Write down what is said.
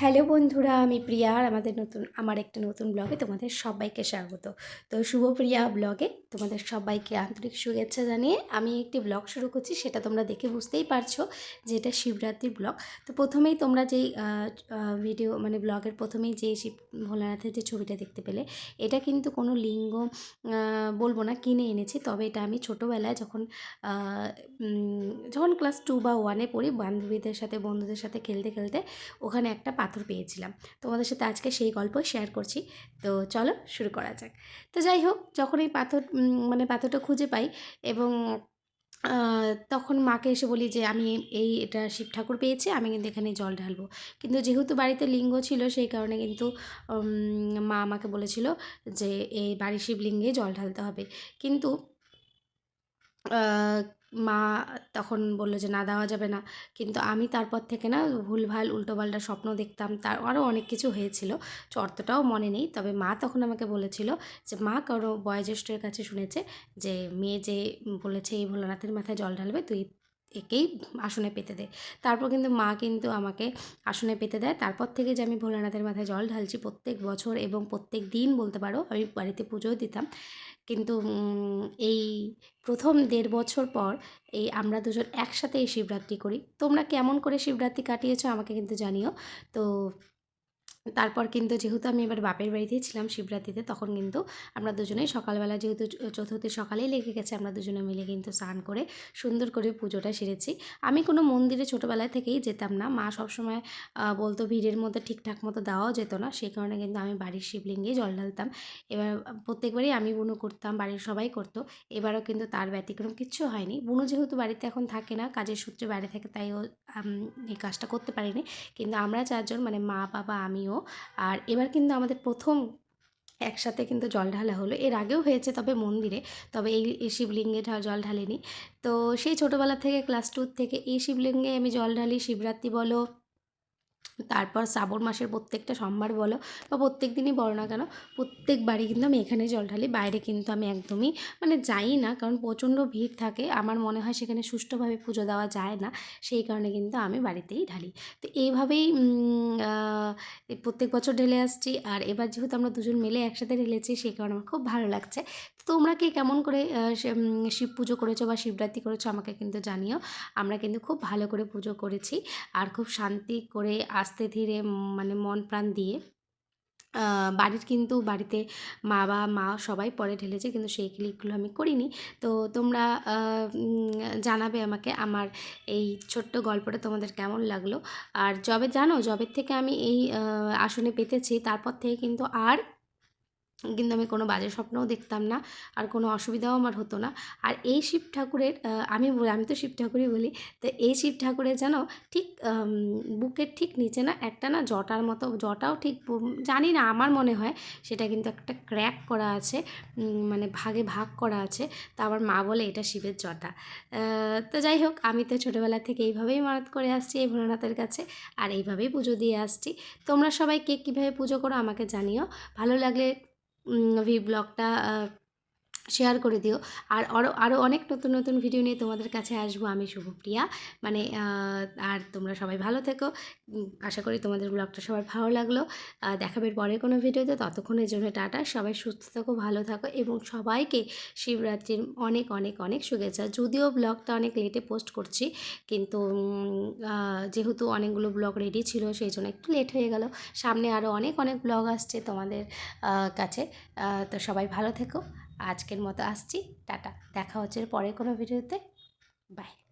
Hello বন্ধুরা, আমি প্রিয়া আর আমাদের নতুন, আমার একটা নতুন ব্লগে তোমাদের সবাইকে স্বাগত। তো শুভপ্রিয়া ব্লগে তোমাদের সবাইকে আন্তরিক শুভেচ্ছা জানিয়ে আমি একটি ব্লগ শুরু করছি, সেটা তোমরা দেখে বুঝতেই পারছ যে এটা শিবরাত্রির ব্লগ। তো প্রথমেই তোমরা যেই ভিডিও মানে ব্লগের প্রথমেই যে শিব ভোলানাথের যে ছবিটা দেখতে পেলে, এটা কিন্তু কোনো লিঙ্গ বলব না কিনে এনেছি, তবে এটা আমি ছোটোবেলায় যখন যখন ক্লাস টু বা ওয়ানে পড়ি, বান্ধবীদের সাথে, বন্ধুদের সাথে খেলতে খেলতে, ওখানে একটা পাথর পেয়েছিলাম। তোমাদের সাথে আজকে সেই গল্প শেয়ার করছি। তো চলো শুরু করা যাক। তো যাই হোক, যখন এই পাথর মানে পাথরটা খুঁজে পাই এবং তখন মাকে এসে বলি যে, আমি এই, এটা শিব ঠাকুর পেয়েছি, আমি কিন্তু এখানে জল ঢালবো। কিন্তু যেহেতু বাড়িতে লিঙ্গ ছিল, সেই কারণে কিন্তু মা আমাকে বলেছিল যে, এই বাড়ির শিবলিঙ্গে জল ঢালতে হবে। কিন্তু মা তখন বলল যে, না, দেওয়া যাবে না। কিন্তু আমি তারপর থেকে না ভুলভাল, উল্টোপাল্টা স্বপ্ন দেখতাম। তার আরও অনেক কিছু হয়েছিল অতটাও মনে নেই। তবে মা তখন আমাকে বলেছিল যে, মা কারও বয়োজ্যেষ্ঠের কাছে শুনেছে যে, মেয়ে যে বলেছে, এই ভোলানাথের মাথায় জল ঢালবে, তুই একেই আসনে পেতে দেয়। তারপর কিন্তু মা কিন্তু আমাকে আসনে পেতে দেয়। তারপর থেকে যে আমি ভোলানাথের মাথায় জল ঢালছি প্রত্যেক বছর এবং প্রত্যেক দিন বলতে পারো, আমি বাড়িতে পুজোও দিতাম। কিন্তু এই প্রথম দেড় বছর পর এই আমরা দুজন একসাথে এই শিবরাত্রি করি। তোমরা কেমন করে শিবরাত্রি কাটিয়েছো আমাকে কিন্তু জানিও। তো তারপর কিন্তু যেহেতু আমি এবার বাপের বাড়িতেই ছিলাম শিবরাত্রিতে, তখন কিন্তু আমরা দুজনেই সকালবেলা যেহেতু চতুর্থী সকালেই লেগে গেছে, আমরা দুজনে মিলে কিন্তু স্নান করে সুন্দর করে পুজোটা সেরেছি। আমি কোনো মন্দিরে ছোটোবেলায় থেকেই যেতাম না। মা সবসময় বলতো ভিড়ের মধ্যে ঠিকঠাক মতো দেওয়াও যেত না। সেই কারণে কিন্তু আমি বাড়ির শিবলিঙ্গেই জল ঢালতাম। এবার প্রত্যেকবারই আমি বুনো করতাম, বাড়ির সবাই করতো। এবারও কিন্তু তার ব্যতিক্রম কিচ্ছু হয়নি। বুনো যেহেতু বাড়িতে এখন থাকে না, কাজের সূত্রে বাইরে থাকে, তাই ও এই কাজটা করতে পারিনি। কিন্তু আমরা চারজন মানে মা, বাবা, আমিও আর এবার কিন্তু আমাদের প্রথম একসাথে কিন্তু জল ঢালা হলো। এর আগেও হয়েছে তবে মন্দিরে, তবে এই শিবলিঙ্গে জল ঢালিনি। তো সেই ছোটোবেলা থেকে ক্লাস টু থেকে এই শিবলিঙ্গে আমি জল ঢালি, শিবরাত্রি বলো তারপর শ্রাবণ মাসের প্রত্যেকটা সোমবার বলো বা প্রত্যেক দিনই বলো না কেন প্রত্যেকবারই কিন্তু আমি এখানে জল ঢালি, বাইরে কিন্তু আমি একদমই মানে যাই না কারণ প্রচণ্ড ভিড় থাকে, আমার মনে হয় সেখানে সুষ্ঠুভাবে পুজো দেওয়া যায় না, সেই কারণে কিন্তু আমি বাড়িতেই ঢালি। তো এইভাবেই প্রত্যেক বছর ঢেলে আসছি আর এবার যেহেতু আমরা দুজন মিলে একসাথে ঢেলেছি সেই কারণে আমার খুব ভালো লাগছে। তো তোমরা কি কেমন করে শিব পুজো করেছ বা শিবরাত্রি করেছ আমাকে কিন্তু জানিও, আমরা কিন্তু খুব ভালো করে পুজো করেছি আর খুব শান্তি করে আস্তে ধীরে মানে মন প্রাণ দিয়ে বাড়ির কিন্তু বাড়িতে মা বা মা সবাই পরে ঢেলেছে, কিন্তু সেই ক্লিকগুলো আমি করিনি। তো তোমরা জানাবে আমাকে আমার এই ছোট্ট গল্পটা তোমাদের কেমন লাগল। আর যবে জানো যবের থেকে আমি এই আসনে পেতেছি, তারপর থেকে কিন্তু আর কিন্তু আমি কোনো বাজে স্বপ্নও দেখতাম না, আর কোনো অসুবিধাও আমার হতো না। আর এই শিব ঠাকুরের আমি আমি তো শিব ঠাকুরই বলি, তো এই শিব ঠাকুরের যেন ঠিক বুকের ঠিক নিচে না একটা না জটার মতো, জটাও ঠিক জানি না, আমার মনে হয় সেটা কিন্তু একটা ক্র্যাক করা আছে মানে ভাগে ভাগ করা আছে, তা আমার মা বলে এটা শিবের জটা। তো যাই হোক, আমি তো ছোটোবেলা থেকে এইভাবেই মারাত করে আসছি এই ভোলানাথের কাছে, আর এইভাবেই পুজো দিয়ে আসছি। তোমরা সবাই কে কীভাবে পুজো করো আমাকে জানিও, ভালো লাগলে ভি ব্লগটা শেয়ার করে দিও। আর আরও আরও অনেক নতুন নতুন ভিডিও নিয়ে তোমাদের কাছে আসব আমি, শুভপ্রিয়া। মানে আর তোমরা সবাই ভালো থেকো। আশা করি তোমাদের ব্লগটা সবার ভালো লাগল। দেখাবে পরের কোনো ভিডিওতে ততক্ষণের জন্য টাটা। সবাই সুস্থ থাকো, ভালো থাকো এবং সবাইকে শিবরাত্রির অনেক অনেক অনেক শুভেচ্ছা। যদিও ব্লগটা অনেক লেটে পোস্ট করছি, কিন্তু যেহেতু অনেকগুলো ব্লগ রেডি ছিল, সেই জন্য একটু লেট হয়ে গেল। সামনে আরও অনেক অনেক ব্লগ আসছে তোমাদের কাছে। তো সবাই ভালো থেকো। আজকের মতো আসছি টাটা। দেখা হচ্ছে পরে কোনো ভিডিওতে। বাই।